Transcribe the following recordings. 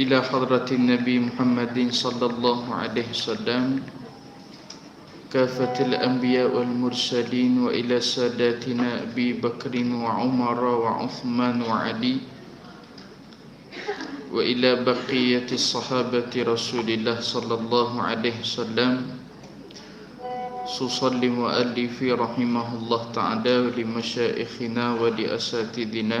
إلى حضرة النبي محمد صلى الله عليه وسلم كافة الأنبياء والمرسلين وإلى ساداتنا أبي بكر وعمر وعثمان وعلي وإلى بقية الصحابة رسول الله صلى الله عليه وسلم. صلي وألف رحمه الله تعالى لمشائخنا ولأساتذنا.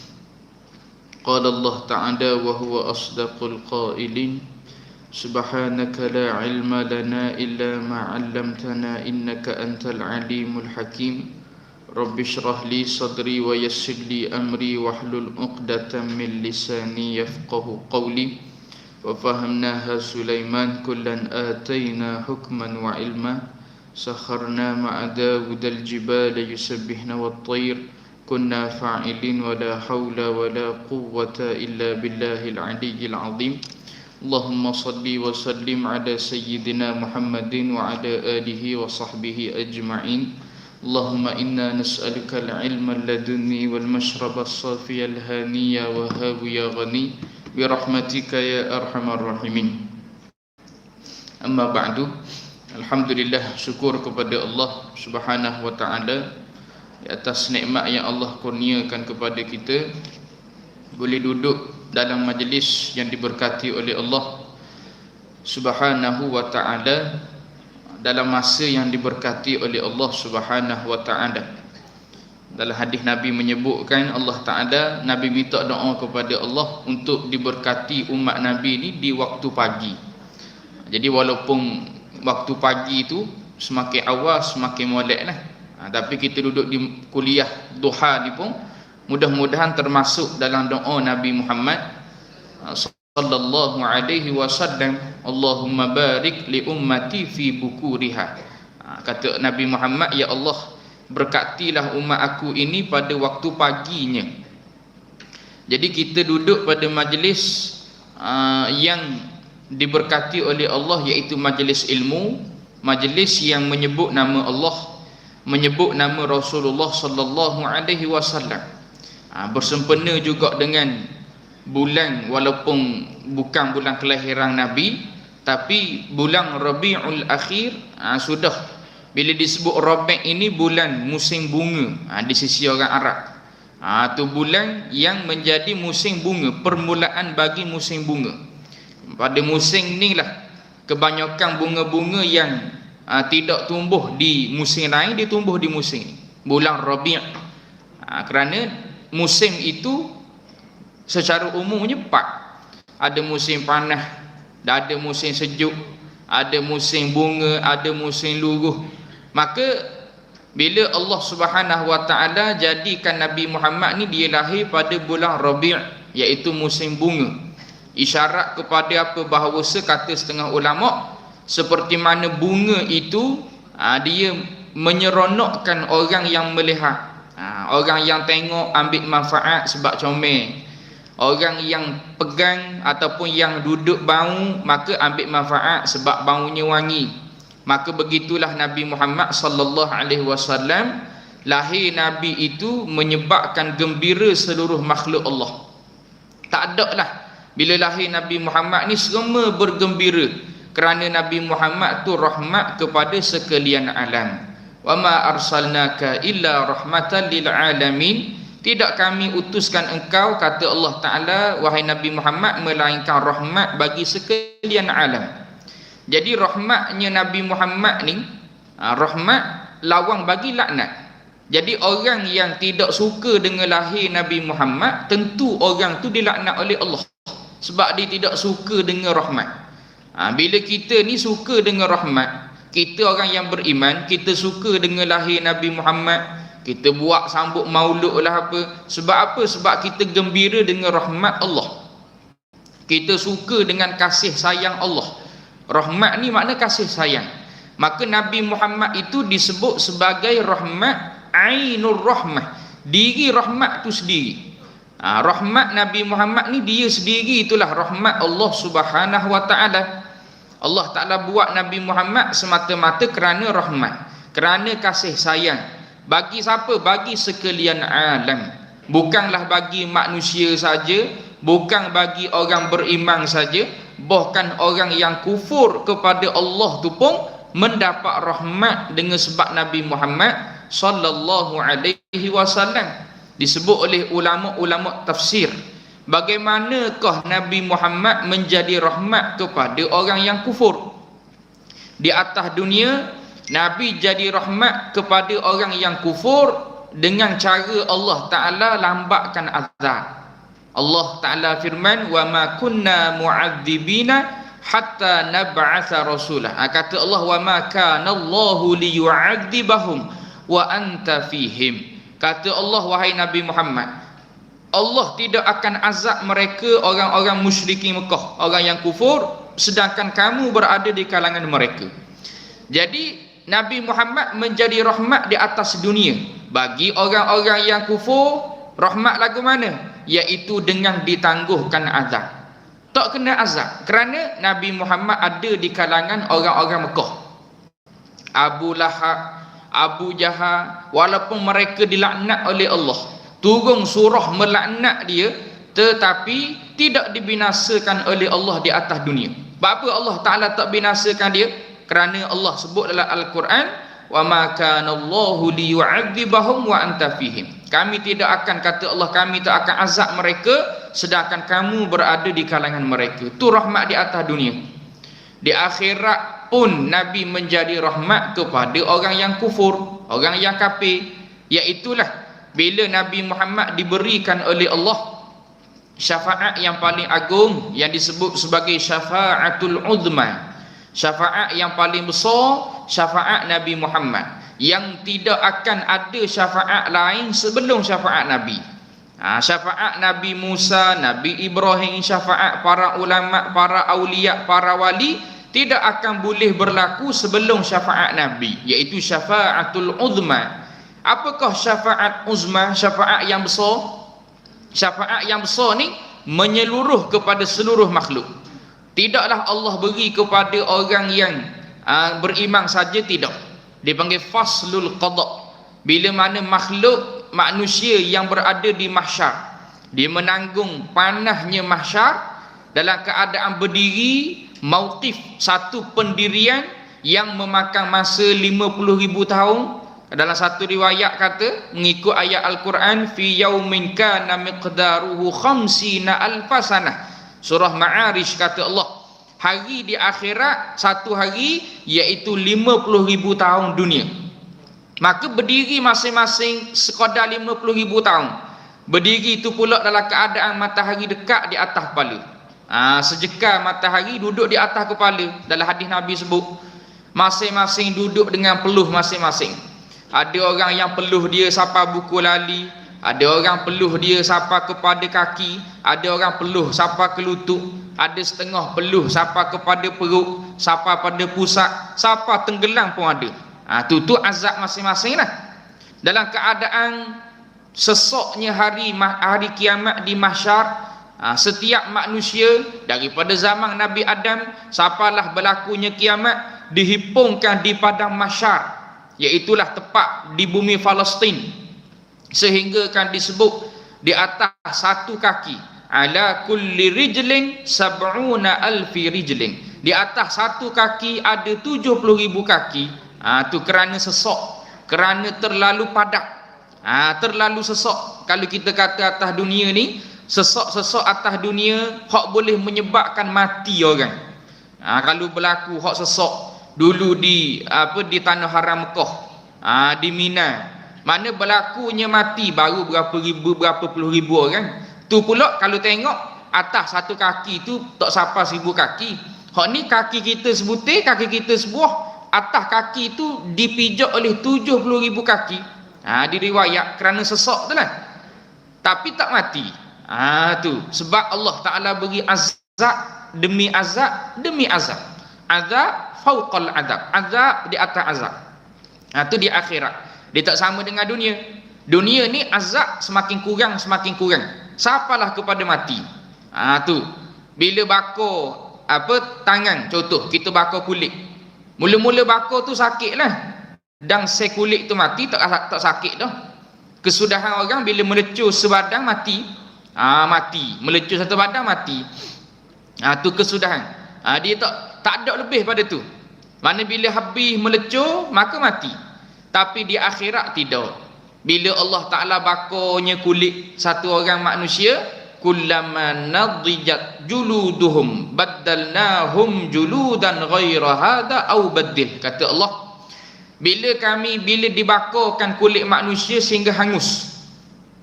قال الله تعالى وهو أصدق القائلين سبحانك لا علم لنا إلا ما علمتنا إنك أنت العليم الحكيم رب اشرح لي صدري ويسر لي أمري واحلل عقدة من لساني يفقه قولي وفهمناها سليمان كلا آتينا حكما وعلما سخرنا مع داود الجبال يسبحن والطير كنا فاعلين ولا حول ولا قوة إلا بالله العلي العظيم اللهم صل وسلم على سيدنا محمد وعلى آله وصحبه أجمعين اللهم إنا نسألك العلم اللدني والمشرب الصافي الهاني وهاب يا غني برحمتك يا أرحم الراحمين أما بعد الحمد لله syukur kepada Allah Subhanahu wa taala atas nikmat yang Allah kurniakan kepada kita boleh duduk dalam majlis yang diberkati oleh Allah Subhanahu wa taala dalam masa yang diberkati oleh Allah Subhanahu wa taala. Dalam hadis Nabi menyebutkan Allah Taala Nabi minta doa kepada Allah untuk diberkati umat Nabi ni di waktu pagi. Jadi walaupun waktu pagi itu semakin awal semakin molek lah. Ha, tapi kita duduk di kuliah duha ni pun mudah-mudahan termasuk dalam doa Nabi Muhammad sallallahu alaihi wasallam Allahumma barik li ummati fi bukuriha. Ha, kata Nabi Muhammad ya Allah berkatilah umat aku ini pada waktu paginya. Jadi kita duduk pada majlis uh, yang diberkati oleh Allah iaitu majlis ilmu majlis yang menyebut nama Allah menyebut nama Rasulullah sallallahu alaihi wasallam. Ha, bersempena juga dengan bulan walaupun bukan bulan kelahiran Nabi tapi bulan Rabiul Akhir ha, sudah. Bila disebut Rabi' ini bulan musim bunga ha, di sisi orang Arab. Ha, tu bulan yang menjadi musim bunga permulaan bagi musim bunga. Pada musim ni lah kebanyakan bunga-bunga yang ha, tidak tumbuh di musim lain dia tumbuh di musim bulan Rabi' ha, kerana musim itu secara umumnya empat. Ada musim panas ada musim sejuk ada musim bunga ada musim luruh maka bila Allah Subhanahu Wa Taala jadikan Nabi Muhammad ni dia lahir pada bulan Rabi' iaitu musim bunga. Isyarat kepada apa? Bahawa kata setengah ulama seperti mana bunga itu ha, dia menyeronokkan orang yang melihat. Ha, orang yang tengok ambil manfaat sebab comel. Orang yang pegang ataupun yang duduk bau maka ambil manfaat sebab baunya wangi. Maka begitulah Nabi Muhammad sallallahu alaihi wasallam lahir nabi itu menyebabkan gembira seluruh makhluk Allah. Tak ada lah. Bila lahir Nabi Muhammad ni semua bergembira kerana Nabi Muhammad tu rahmat kepada sekalian alam. Wa ma arsalnaka illa rahmatan lil alamin. Tidak kami utuskan engkau kata Allah Taala wahai Nabi Muhammad melainkan rahmat bagi sekalian alam. Jadi rahmatnya Nabi Muhammad ni ha, rahmat lawang bagi laknat. Jadi orang yang tidak suka dengan lahir Nabi Muhammad tentu orang tu dilaknat oleh Allah. Sebab dia tidak suka dengan rahmat ha, bila kita ni suka dengan rahmat kita orang yang beriman kita suka dengan lahir Nabi Muhammad kita buat sambut maulud lah apa. Sebab apa? Sebab kita gembira dengan rahmat Allah. Kita suka dengan kasih sayang Allah. Rahmat ni makna kasih sayang. Maka Nabi Muhammad itu disebut sebagai rahmat ainur rahmah. Diri rahmat tu sendiri. Ha, rahmat Nabi Muhammad ni dia sendiri itulah rahmat Allah subhanahu wa ta'ala Allah Ta'ala buat Nabi Muhammad semata-mata kerana rahmat kerana kasih sayang. Bagi siapa? bagi sekalian alam. Bukanlah bagi manusia saja bukan bagi orang beriman saja bahkan orang yang kufur kepada Allah tu pun mendapat rahmat dengan sebab Nabi Muhammad sallallahu alaihi wasallam. Disebut oleh ulama-ulama tafsir bagaimanakah Nabi Muhammad menjadi rahmat kepada orang yang kufur? Di atas dunia Nabi jadi rahmat kepada orang yang kufur dengan cara Allah Taala lambatkan azab. Allah Ta'ala firman wa ma kunna mu'adzibina hatta nab'atha rasulah. Ha, kata Allah wa ma kana Allahu liyu'adzibahum wa anta fihim. Kata Allah wahai Nabi Muhammad Allah tidak akan azab mereka orang-orang musyrikin Mekah orang yang kufur sedangkan kamu berada di kalangan mereka. Jadi Nabi Muhammad menjadi rahmat di atas dunia. Bagi orang-orang yang kufur rahmat lagu mana? Iaitu dengan ditangguhkan azab. Tak kena azab kerana Nabi Muhammad ada di kalangan orang-orang Mekah. Abu Lahab Abu Jahal walaupun mereka dilaknat oleh Allah turun surah melaknat dia tetapi tidak dibinasakan oleh Allah di atas dunia apa Allah Ta'ala tak binasakan dia kerana Allah sebut dalam Al-Quran wa ma kana Allahu liyu'adzibahum wa anta fihim. Kami tidak akan kata Allah kami tak akan azab mereka sedangkan kamu berada di kalangan mereka. Tu rahmat di atas dunia. Di akhirat pun Nabi menjadi rahmat kepada orang yang kufur, orang yang kafir. Iaitulah bila Nabi Muhammad diberikan oleh Allah syafaat yang paling agung yang disebut sebagai syafaatul uzma syafaat yang paling besar syafaat Nabi Muhammad yang tidak akan ada syafaat lain sebelum syafaat Nabi. Ha, syafaat Nabi Musa Nabi Ibrahim syafaat para ulama para aulia para wali tidak akan boleh berlaku sebelum syafaat Nabi iaitu syafaatul uzma apakah syafaat uzma syafaat yang besar syafaat yang besar ni menyeluruh kepada seluruh makhluk Tidaklah Allah beri kepada orang yang uh, beriman saja tidak. Dipanggil faslul qada. Bila mana makhluk manusia yang berada di mahsyar dia menanggung panahnya mahsyar dalam keadaan berdiri mauqif satu pendirian yang memakan masa 50 ribu tahun dalam satu riwayat kata mengikut ayat Al-Quran fi yaumin kana miqdaruhu khamsina alfasanah Surah Ma'arij kata Allah Hari di akhirat Satu hari Iaitu 50 ribu tahun dunia. Maka berdiri masing-masing Sekadar 50 ribu tahun. Berdiri itu pula dalam keadaan Matahari dekat di atas kepala. Ha, Sejekal matahari duduk di atas kepala Dalam hadis Nabi sebut. Masing-masing duduk dengan peluh masing-masing Ada orang yang peluh dia Sapa buku lali. Ada orang peluh dia sapa kepada kaki, ada orang peluh sapa ke lutut, ada setengah peluh sapa kepada perut, sapa pada pusat, sapa tenggelam pun ada. Ha, tu tu azab masing-masing lah. Dalam keadaan sesoknya hari hari kiamat di mahsyar, ha, setiap manusia daripada zaman Nabi Adam sapalah berlakunya kiamat dihipungkan di padang mahsyar, iaitulah tepat di bumi Palestin. Sehingga kan disebut di atas satu kaki ala kulli rijlin sab'una alfi rijlin. Di atas satu kaki ada 70 ribu kaki. Ha, tu kerana sesok kerana terlalu padat. Ha, terlalu sesok. Kalau kita kata atas dunia ni sesok-sesok atas dunia hak boleh menyebabkan mati orang. Ha, kalau berlaku hak sesok dulu di apa di tanah haram Mekah. Ha, di Mina. Mana berlakunya mati baru berapa ribu berapa puluh ribu orang. Tu pula kalau tengok atas satu kaki tu tak sampai seribu kaki. Hak ni kaki kita sebutir kaki kita sebuah. Atas kaki tu dipijak oleh tujuh puluh ribu kaki. Ha, diriwayat kerana sesak tu lah. Tapi tak mati. Ha, tu. Sebab Allah Ta'ala beri azab demi azab demi azab. Azab fauqal azab. Azab di atas azab. Ha, tu di akhirat. Dia tak sama dengan dunia. Dunia ni azab semakin kurang semakin kurang. Siapalah kepada mati. Ha, tu. Bila bakar apa tangan contoh kita bakar kulit. Mula-mula bakar tu sakit lah. Dan sel kulit tu mati tak tak sakit dah. Kesudahan orang bila melecur sebadan mati. Ha, mati. Melecur satu badan mati. Ha, tu kesudahan. Ha, dia tak tak ada lebih pada tu. Mana bila habis melecur maka mati. Tapi di akhirat tidak. Bila Allah Taala bakarnya kulit satu orang manusia kullama nadijat juluduhum baddalnahum juludan ghaira hada au baddil kata Allah. Bila kami bila dibakarkan kulit manusia sehingga hangus.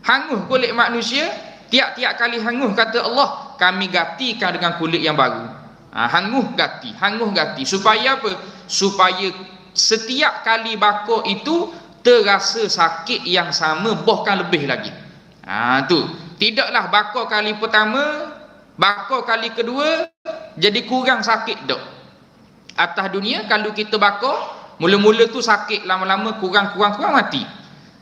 Hangus kulit manusia tiap-tiap kali hangus kata Allah kami gantikan dengan kulit yang baru ha, hangus ganti hangus ganti supaya apa? Supaya setiap kali bakar itu terasa sakit yang sama bahkan lebih lagi. Ha tu. Tidaklah bakar kali pertama bakar kali kedua jadi kurang sakit dok. Atas dunia kalau kita bakar mula-mula tu sakit lama-lama kurang-kurang kurang mati.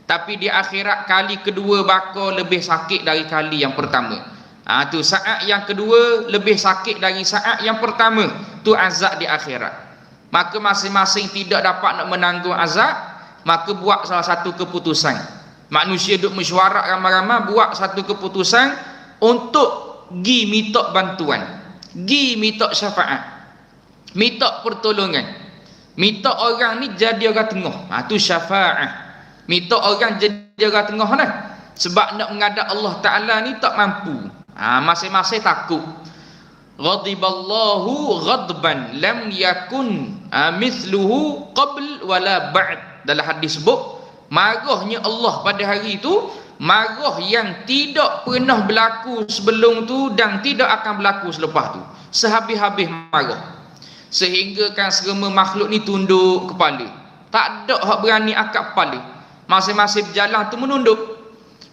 Tapi di akhirat kali kedua bakar lebih sakit dari kali yang pertama ha tu saat yang kedua lebih sakit dari saat yang pertama tu azab di akhirat. Maka masing-masing tidak dapat nak menanggung azab maka buat salah satu keputusan. Manusia duk mesyuarat ramai-ramai buat satu keputusan untuk gi minta bantuan gi minta syafaat minta pertolongan. Minta orang ni jadi orang tengah. Ha tu syafaat. Minta orang jadi orang tengah lah sebab nak menghadap Allah Taala ni tak mampu ha masing-masing takut. Ghadiballahu ghadban lam yakun ha, mithluhu qabl wala ba'd. Dalam hadis sebut marahnya Allah pada hari itu marah yang tidak pernah berlaku sebelum tu dan tidak akan berlaku selepas tu. Sehabis-habis marah. Sehingga kan semua makhluk ni tunduk kepala. Tak ada hak berani akak kepala. Masing-masing berjalan tu menunduk.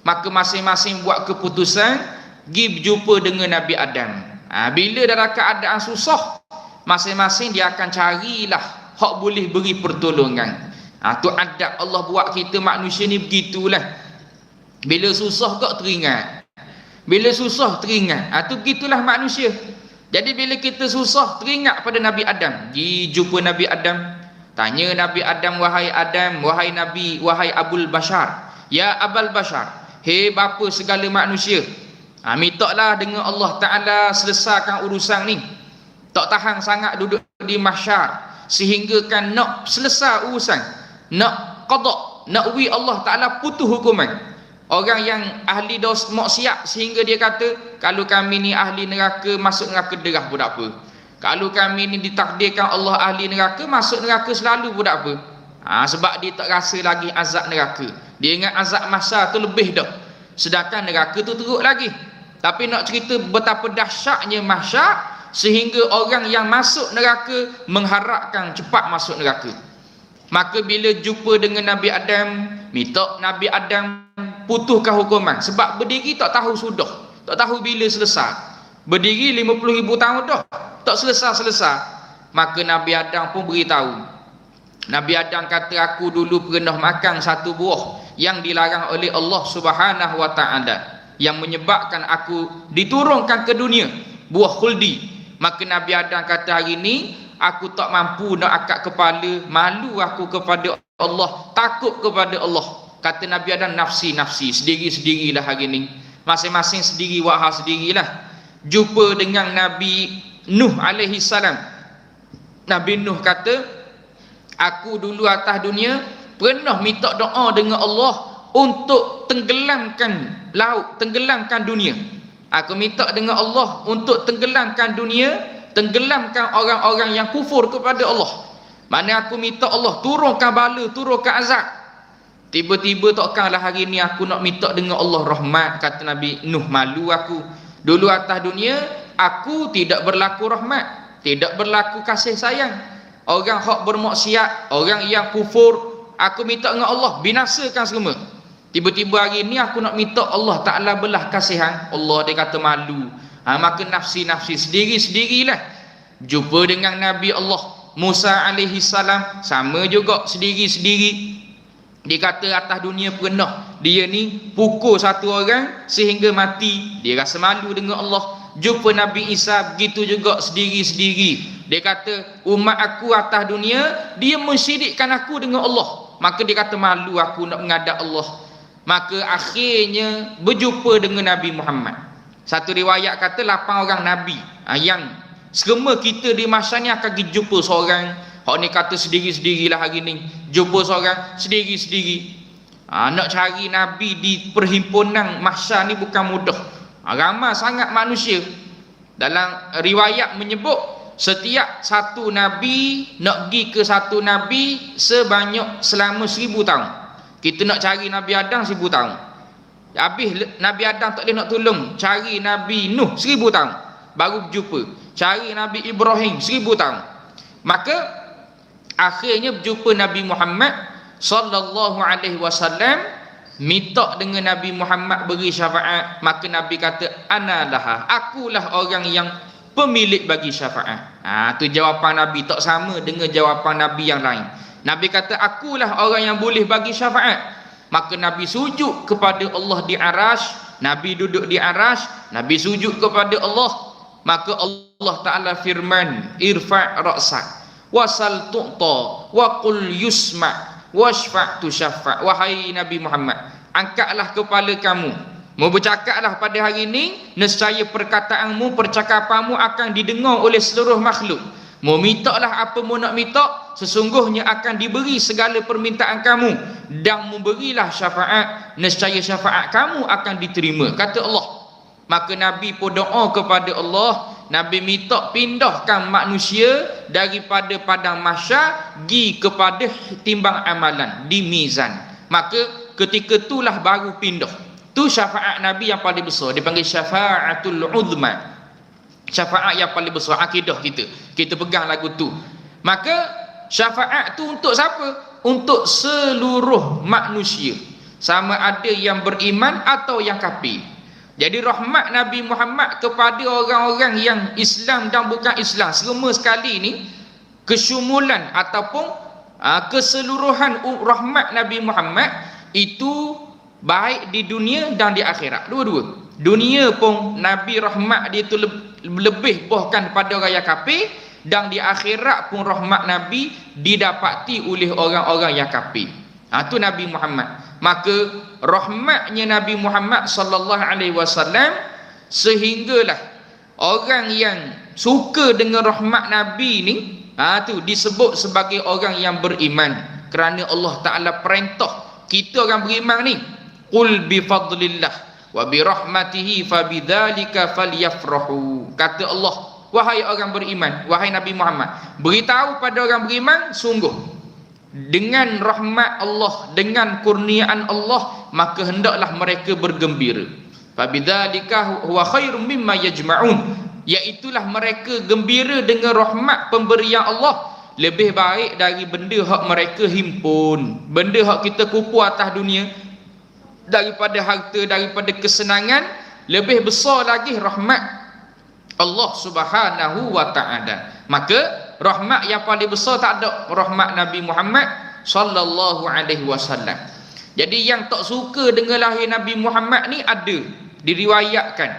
Maka masing-masing buat keputusan pergi berjumpa dengan Nabi Adam ha, bila dalam keadaan susah masing-masing dia akan carilah hak boleh beri pertolongan Ha, tu adab Allah buat kita manusia ni begitulah. Bila susah kok teringat. Bila susah teringat. Ha, tu begitulah manusia. Jadi bila kita susah teringat pada Nabi Adam. Pergi jumpa Nabi Adam. Tanya Nabi Adam, wahai Adam, wahai Nabi, wahai Abul Bashar. Ya Abul Bashar. Hei bapa segala manusia. Ha, mintaklah dengan Allah Ta'ala selesaikan urusan ni. Tak tahan sangat duduk di masyar. Sehingga kan nak selesai urusan nak qada nak wi Allah Taala putus hukuman. Orang yang ahli dos maksiat sehingga dia kata kalau kami ni ahli neraka masuk neraka derah pun apa? Kalau kami ni ditakdirkan Allah ahli neraka masuk neraka selalu pun apa? Ha, sebab dia tak rasa lagi azab neraka. Dia ingat azab masa tu lebih dah. Sedangkan neraka tu teruk lagi tapi nak cerita betapa dahsyatnya mahsyar sehingga orang yang masuk neraka mengharapkan cepat masuk neraka Maka bila jumpa dengan Nabi Adam, minta Nabi Adam putuskan hukuman. Sebab berdiri tak tahu sudah. Tak tahu bila selesai. Berdiri 50 ribu tahun dah. Tak selesai-selesai. Maka Nabi Adam pun beritahu. Nabi Adam kata aku dulu pernah makan satu buah yang dilarang oleh Allah Subhanahu wa taala yang menyebabkan aku diturunkan ke dunia. Buah khuldi. Maka Nabi Adam kata hari ini aku tak mampu nak akak kepala. Malu aku kepada Allah. Takut kepada Allah. Kata Nabi Adam nafsi-nafsi sendiri-sendirilah hari ni masing-masing sendiri wahal sendirilah. Jumpa dengan Nabi Nuh alaihi salam. Nabi Nuh kata aku dulu atas dunia pernah minta doa dengan Allah untuk tenggelamkan laut tenggelamkan dunia. Aku minta dengan Allah untuk tenggelamkan dunia tenggelamkan orang-orang yang kufur kepada Allah. Mana aku minta Allah turunkan bala turunkan azab. Tiba-tiba takkanlah hari ni aku nak minta dengan Allah rahmat kata Nabi Nuh malu aku. Dulu atas dunia aku tidak berlaku rahmat tidak berlaku kasih sayang. Orang hak bermaksiat orang yang kufur aku minta dengan Allah binasakan semua tiba-tiba hari ni aku nak minta Allah Ta'ala belah kasihan. Allah dia kata malu. Ha, maka nafsi-nafsi sendiri-sendirilah. Jumpa dengan Nabi Allah Musa alaihi salam sama juga sendiri-sendiri. Dia kata atas dunia pernah dia ni pukul satu orang sehingga mati. Dia rasa malu dengan Allah. Jumpa Nabi Isa begitu juga sendiri-sendiri. Dia kata umat aku atas dunia dia mensyirikkan aku dengan Allah. Maka dia kata malu aku nak mengadap Allah maka akhirnya berjumpa dengan Nabi Muhammad satu riwayat kata lapan orang Nabi ha, yang selama kita di masa ni akan jumpa seorang Hak ni kata sendiri-sendirilah hari ni. Jumpa seorang sendiri-sendiri. Ha, nak cari Nabi di perhimpunan mahsyar ni bukan mudah. Ha, ramai sangat manusia. Dalam riwayat menyebut setiap satu Nabi nak pergi ke satu Nabi sebanyak selama seribu tahun. Kita nak cari Nabi Adam seribu tahun. Habis Nabi Adam tak boleh nak tolong. Cari Nabi Nuh seribu tahun. Baru berjumpa. Cari Nabi Ibrahim seribu tahun. Maka akhirnya berjumpa Nabi Muhammad sallallahu alaihi wasallam minta dengan Nabi Muhammad beri syafaat maka Nabi kata analah akulah orang yang pemilik bagi syafaat ha tu jawapan Nabi tak sama dengan jawapan Nabi yang lain Nabi kata akulah orang yang boleh bagi syafaat. Maka Nabi sujud kepada Allah di aras Nabi duduk di aras Nabi sujud kepada Allah. Maka Allah Taala firman irfa' ra'sak wasal tu'ta wa qul yusma washfa' tu syafa' wahai nabi Muhammad angkatlah kepala kamu. Mau bercakaplah pada hari ini nescaya perkataanmu percakapanmu akan didengar oleh seluruh makhluk mau mintalah apa mau nak minta sesungguhnya akan diberi segala permintaan kamu dan memberilah syafaat nescaya syafaat kamu akan diterima kata Allah maka nabi pun doa kepada Allah Nabi minta pindahkan manusia daripada padang mahsyar gi kepada timbang amalan di mizan. Maka ketika itulah baru pindah. Tu syafaat Nabi yang paling besar dipanggil syafaatul uzma. Syafaat yang paling besar akidah kita. Kita pegang lagu tu. Maka syafaat tu untuk siapa? Untuk seluruh manusia. Sama ada yang beriman atau yang kafir. Jadi rahmat Nabi Muhammad kepada orang-orang yang Islam dan bukan Islam semua sekali ni kesyumulan ataupun uh, keseluruhan rahmat Nabi Muhammad itu baik di dunia dan di akhirat dua-dua dunia pun Nabi rahmat dia itu lebih bahkan pada orang yang kafir dan di akhirat pun rahmat Nabi didapati oleh orang-orang yang kafir ha, itu Nabi Muhammad. Maka rahmatnya Nabi Muhammad sallallahu alaihi wasallam sehinggalah orang yang suka dengan rahmat Nabi ni ha tu disebut sebagai orang yang beriman. Kerana Allah Taala perintah kita orang beriman ni qul bi fadlillah wa bi rahmatihi fa bidzalika falyafrahu. Kata Allah wahai orang beriman wahai Nabi Muhammad beritahu pada orang beriman sungguh dengan rahmat Allah dengan kurniaan Allah maka hendaklah mereka bergembira. Fabidzalika huwa khairum mimma yajma'un. Iaitulah mereka gembira dengan rahmat pemberian Allah. Lebih baik dari benda hak mereka himpun. Benda hak kita kupu atas dunia daripada harta daripada kesenangan lebih besar lagi rahmat Allah Subhanahu wa taala maka rahmat yang paling besar tak ada rahmat Nabi Muhammad sallallahu alaihi wasallam. Jadi yang tak suka dengan lahir Nabi Muhammad ni ada diriwayatkan.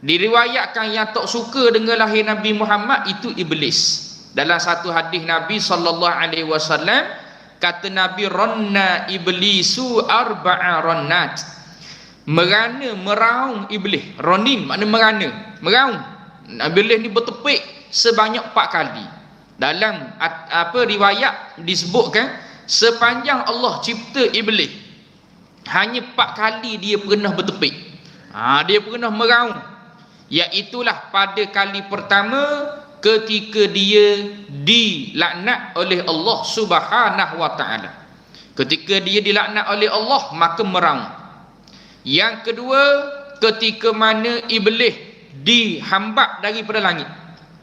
Diriwayatkan yang tak suka dengan lahir Nabi Muhammad itu iblis. Dalam satu hadis Nabi sallallahu alaihi wasallam kata Nabi ranna iblisu arba'a rannat. Merana meraung iblis. Ronin makna merana, meraung. Iblis ni bertepik sebanyak empat kali dalam apa riwayat disebutkan sepanjang Allah cipta iblis hanya empat kali dia pernah bertepik ha, dia pernah meraung iaitulah pada kali pertama ketika dia dilaknat oleh Allah Subhanahu wa taala ketika dia dilaknat oleh Allah maka meraung yang kedua ketika mana iblis dihambat daripada langit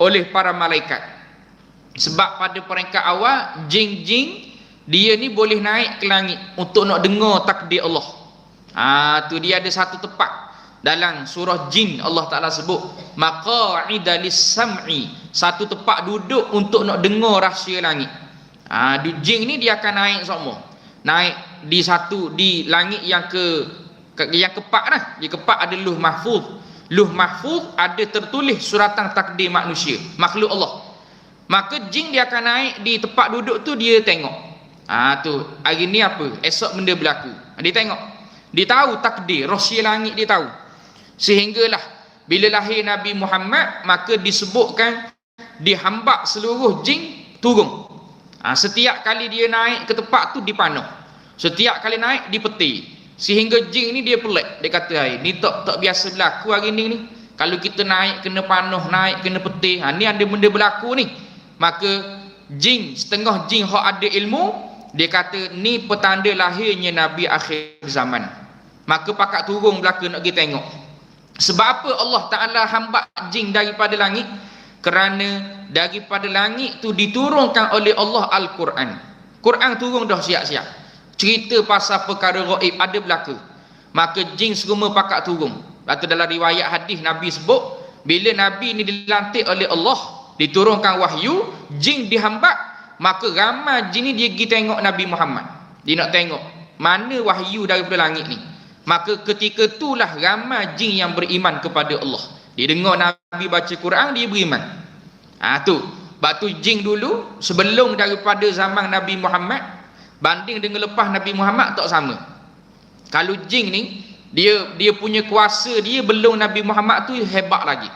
oleh para malaikat sebab pada peringkat awal jing-jing dia ni boleh naik ke langit untuk nak dengar takdir Allah. Ha tu dia ada satu tempat. dalam surah jin Allah Taala sebut maqa'ida lis-sam'i satu tempat duduk untuk nak dengar rahsia langit. Ha, jin ni dia akan naik semua. Naik di satu di langit yang ke, ke yang kepak lah. Di kepak ada luh mahfuz. Luh mahfuz ada tertulis suratan takdir manusia makhluk Allah. Maka jin dia akan naik di tempat duduk tu dia tengok. Ah ha, tu hari ni apa? Esok benda berlaku. Dia tengok. Dia tahu takdir rahsia langit dia tahu. Sehinggalah bila lahir Nabi Muhammad maka disebutkan dihambak seluruh jin turun. Ha, setiap kali dia naik ke tempat tu dipanuh setiap kali naik dipeti. Sehingga jin ni dia pelik dia kata hai ni tak tak biasa berlaku hari ni ni. Kalau kita naik kena panuh naik kena peti. Ha, ni ada benda berlaku ni. Maka jin setengah jin hak ada ilmu dia kata ni petanda lahirnya nabi akhir zaman. Maka pakak turun belaka nak pergi tengok. Sebab apa Allah Taala hamba jin daripada langit kerana daripada langit tu diturunkan oleh Allah Al-Quran. Quran turun dah siap-siap. Cerita pasal perkara gaib ada berlaku. Maka jin semua pakat turun. Lepas dalam riwayat hadis Nabi sebut bila Nabi ni dilantik oleh Allah diturunkan wahyu jin dihambat maka ramai jin ni dia pergi tengok Nabi Muhammad. Dia nak tengok mana wahyu daripada langit ni. Maka ketika itulah ramai jin yang beriman kepada Allah dia dengar Nabi baca Quran dia beriman. Ha tu. Batu jin dulu sebelum daripada zaman Nabi Muhammad banding dengan lepas Nabi Muhammad tak sama. Kalau jin ni dia dia punya kuasa dia belum Nabi Muhammad tu hebat lagi.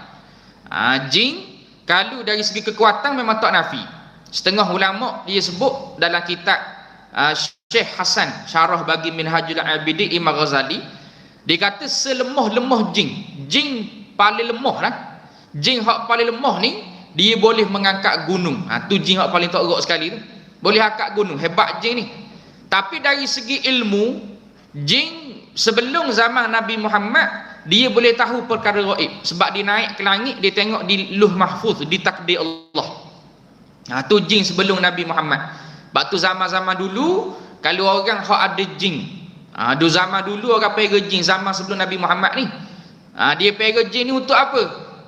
Ha, jin kalau dari segi kekuatan memang tak nafi. Setengah ulama dia sebut dalam kitab uh, Syekh Hasan syarah bagi Minhajul Abidin Imam Ghazali dia kata selemah-lemah jin jin paling lemah lah. Jin hak paling lemah ni dia boleh mengangkat gunung. Ha, tu jin hak paling erok sekali tu. Boleh akak gunung. Hebat jin ni. Tapi dari segi ilmu jin sebelum zaman Nabi Muhammad dia boleh tahu perkara gaib. Sebab dia naik ke langit dia tengok di luh mahfuz di takdir Allah. Ha, tu jin sebelum Nabi Muhammad. Sebab tu zaman-zaman dulu kalau orang hak ada jin ha, zaman dulu orang pergi jin zaman sebelum Nabi Muhammad ni ha, dia pergi jin ni untuk apa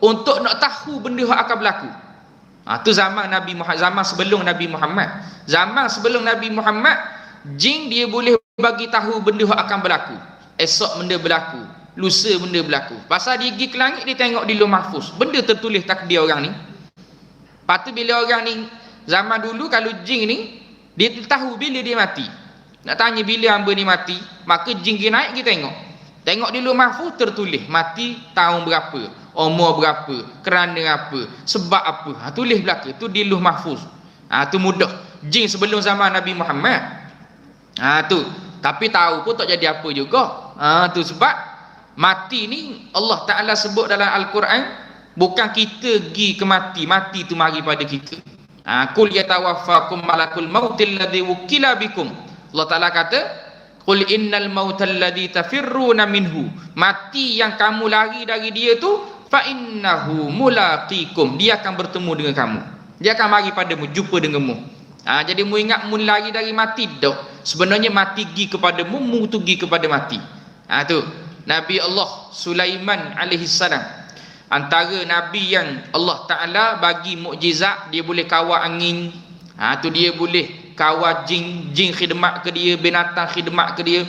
untuk nak tahu benda yang akan berlaku Ha, tu zaman Nabi Muhammad, zaman sebelum Nabi Muhammad. Zaman sebelum Nabi Muhammad, jin dia boleh bagi tahu benda yang akan berlaku. Esok benda berlaku, lusa benda berlaku. Pasal dia pergi ke langit dia tengok di luar mahfuz. Benda tertulis takdir orang ni. Patu bila orang ni zaman dulu kalau jin ni dia tahu bila dia mati. Nak tanya bila hamba ni mati, maka jin dia naik dia tengok. Tengok di luar mahfuz tertulis mati tahun berapa umur berapa kerana apa sebab apa. Ha, tulis belaka tu di luh mahfuz ha, tu mudah. Jin sebelum zaman Nabi Muhammad. Ha, tu. Tapi tahu pun tak jadi apa juga. Ha, tu sebab mati ni Allah Ta'ala sebut dalam Al-Quran bukan kita pergi ke mati mati tu mari pada kita. Ha, kul yatawaffakum malakul mautil ladhi wukila bikum. Allah Ta'ala kata Qul innal mautal ladhi tafirruna minhu. Mati yang kamu lari dari dia tu fa innahu mulaqikum. Dia akan bertemu dengan kamu. Dia akan mari padamu jumpa denganmu. Ha, jadi mu ingat mu lari dari mati dok. Sebenarnya mati gi kepadamu mu tu gi kepada mati. Ha tu. Nabi Allah Sulaiman alaihi salam. Antara nabi yang Allah Taala bagi mukjizat dia boleh kawal angin. Ha tu dia boleh kawal jin jin khidmat ke dia binatang khidmat ke dia.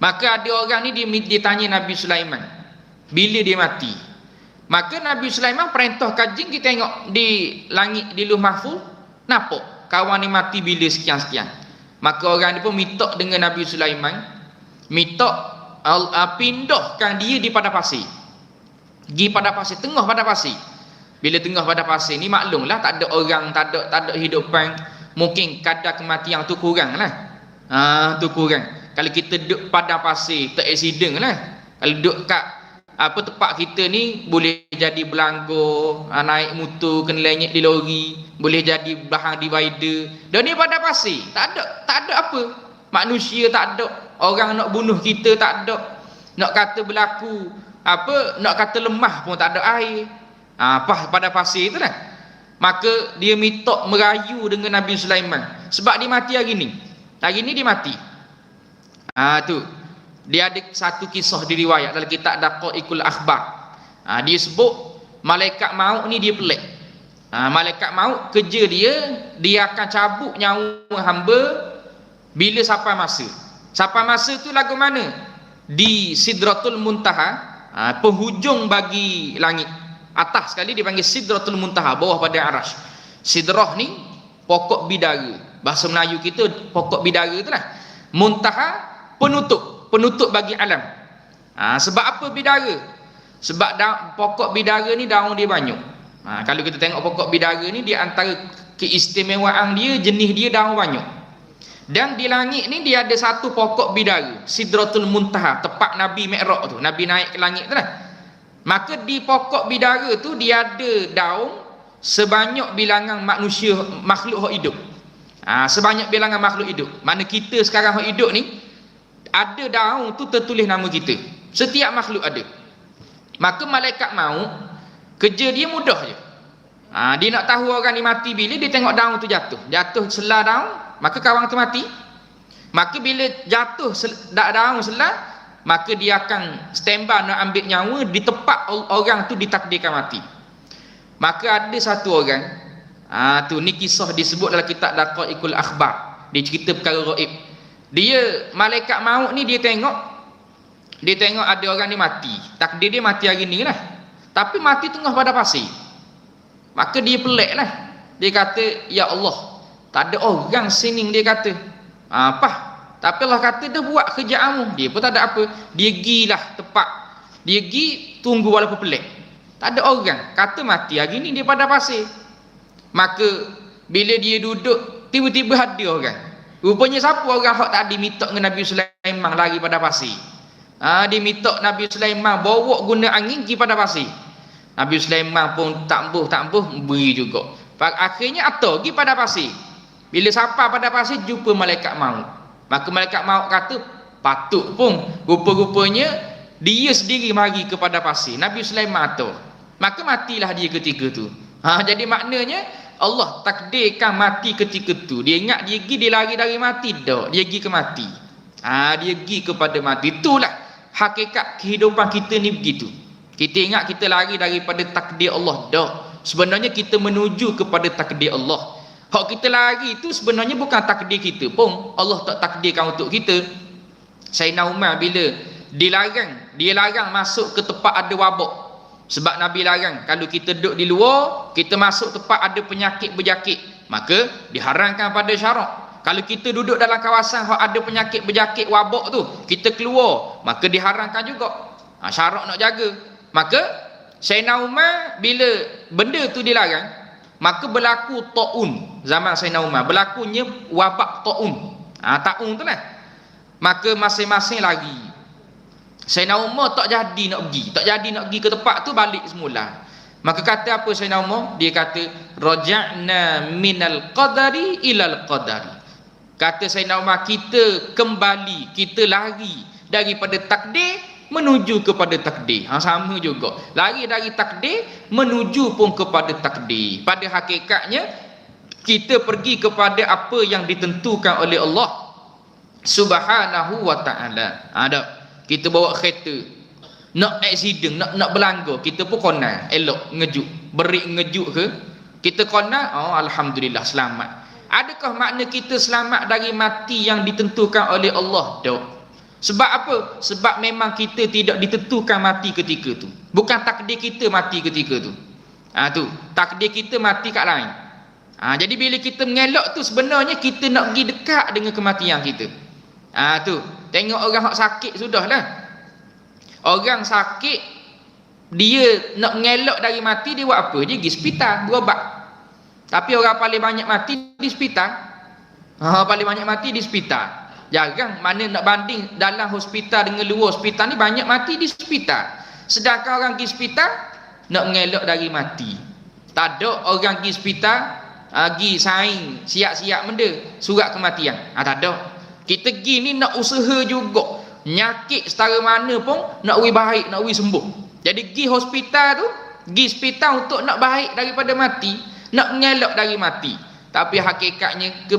Maka ada orang ni dia, dia tanya Nabi Sulaiman bila dia mati? Maka Nabi Sulaiman perintah kajing kita tengok di langit di luh mahfuz nampak kawan ni mati bila sekian-sekian? Maka orang ni pun minta dengan Nabi Sulaiman minta uh, pindahkan dia di pada pasir. Pergi pada pasir tengah pada pasir. Bila tengah pada pasir ni maklumlah tak ada orang tak ada tak ada hidupan mungkin kadar kematian tu kurang lah. Ha, tu kurang. Kalau kita duduk pada pasir tak accident lah. Kalau duduk kat apa tempat kita ni boleh jadi belanggo ha, naik mutu kena lenyek di lori boleh jadi belahang divider. Dan ni pada pasir. Tak ada tak ada apa. Manusia tak ada. Orang nak bunuh kita tak ada. Nak kata berlaku apa nak kata lemah pun tak ada air. Ha, apa pada pasir tu lah maka dia minta merayu dengan Nabi Sulaiman. Sebab dia mati hari ni. Hari ni dia mati. Ha, tu. Dia ada satu kisah di riwayat dalam kitab Daqaiqul Akhbar. Ha, dia sebut malaikat maut ni dia pelik. Ha, malaikat maut kerja dia dia akan cabut nyawa hamba bila sampai masa. Sampai masa tu lagu mana? Di Sidratul Muntaha ha, penghujung bagi langit atas sekali dipanggil Sidratul Muntaha bawah pada arash. Sidrah ni pokok bidara. Bahasa Melayu kita pokok bidara tu lah. Muntaha penutup. Penutup bagi alam. Ha, sebab apa bidara? Sebab da- pokok bidara ni daun dia banyak. Ha, kalau kita tengok pokok bidara ni dia antara keistimewaan dia jenis dia daun banyak. Dan di langit ni dia ada satu pokok bidara sidratul muntaha tepat Nabi Mi'raj tu. Nabi naik ke langit tu lah maka di pokok bidara tu dia ada daun sebanyak bilangan manusia makhluk hidup. Ha, sebanyak bilangan makhluk hidup. Mana kita sekarang hidup ni ada daun tu tertulis nama kita. Setiap makhluk ada. Maka malaikat mau kerja dia mudah je. Ha, dia nak tahu orang ni mati bila dia tengok daun tu jatuh. Jatuh selah daun maka kawan tu mati. Maka bila jatuh daun selah maka dia akan standby nak ambil nyawa di tempat orang tu ditakdirkan mati. Maka ada satu orang ha, tu ni kisah disebut dalam kitab Daqaiqul Akhbar. Dia cerita perkara gaib dia malaikat maut ni dia tengok dia tengok ada orang ni mati. Takdir dia mati hari ni lah. Tapi mati tengah pada pasir. Maka dia pelik lah. Dia kata ya Allah tak ada orang sini dia kata. Apa tapi Allah kata dia buat kerja amu dia pun tak ada apa dia gilah tepat dia gi tunggu walaupun pelik tak ada orang kata mati hari ni dia pada pasir maka bila dia duduk tiba-tiba ada orang Rupanya siapa orang hak tadi minta dengan Nabi Sulaiman lari pada pasir. Ha, dia minta Nabi Sulaiman bawa guna angin pergi pada pasir. Nabi Sulaiman pun tak embuh, tak embuh, beri juga. Akhirnya atau pergi pada pasir. Bila sampai pada pasir, jumpa malaikat maut. Maka malaikat maut kata, patut pun. Rupa-rupanya, dia sendiri mari kepada pasir. Nabi Sulaiman atau. Maka matilah dia ketika tu. Ha, jadi maknanya, Allah takdirkan mati ketika tu. Dia ingat dia pergi, dia lari dari mati. Tak. Dia pergi ke mati. Ha, dia pergi kepada mati. Itulah hakikat kehidupan kita ni begitu. Kita ingat kita lari daripada takdir Allah. Tak. Sebenarnya kita menuju kepada takdir Allah. Hak kita lari itu sebenarnya bukan takdir kita pun. Allah tak takdirkan untuk kita. Sayyidina Umar bila dilarang, dia larang masuk ke tempat ada wabak. Sebab Nabi larang kalau kita duduk di luar, kita masuk tempat ada penyakit berjakit, maka diharamkan pada syarak. Kalau kita duduk dalam kawasan yang ada penyakit berjakit wabak tu, kita keluar, maka diharamkan juga. Ha, syarak nak jaga. Maka Sayyidina Umar bila benda tu dilarang, maka berlaku taun zaman Sayyidina Umar, berlakunya wabak taun. Ha, taun tu lah. Maka masing-masing lagi Sayyidina Umar tak jadi nak pergi. Tak jadi nak pergi ke tempat tu balik semula. Maka kata apa Sayyidina Umar dia kata raja'na minal qadari ilal qadari. Kata Sayyidina Umar kita kembali kita lari daripada takdir menuju kepada takdir. Ha, sama juga. Lari dari takdir menuju pun kepada takdir. Pada hakikatnya kita pergi kepada apa yang ditentukan oleh Allah subhanahu wa ta'ala. Ada ha, kita bawa kereta. Nak accident nak nak berlanggar kita pun kona elok ngejuk. Beri ngejuk ke? Kita kona oh alhamdulillah selamat. Adakah makna kita selamat dari mati yang ditentukan oleh Allah? Tak. Sebab apa? Sebab memang kita tidak ditentukan mati ketika tu. Bukan takdir kita mati ketika tu. Ha tu. Takdir kita mati kat lain ha jadi bila kita mengelak tu sebenarnya kita nak pergi dekat dengan kematian kita ha tu Tengok orang hak sakit sudahlah. Orang sakit dia nak mengelak dari mati dia buat apa? Dia pergi hospital, berubat. Tapi orang paling banyak mati di hospital. Ha, paling banyak mati di hospital. Jarang mana nak banding dalam hospital dengan luar hospital ni banyak mati di hospital. Sedangkan orang pergi hospital nak mengelak dari mati. Tak ada orang pergi hospital pergi saing siap-siap benda surat kematian. Ha, tak ada. Kita pergi ni nak usaha juga. Nyakit setara mana pun nak wi baik, nak wi sembuh. Jadi pergi hospital tu, pergi hospital untuk nak baik daripada mati, nak mengelak dari mati. Tapi hakikatnya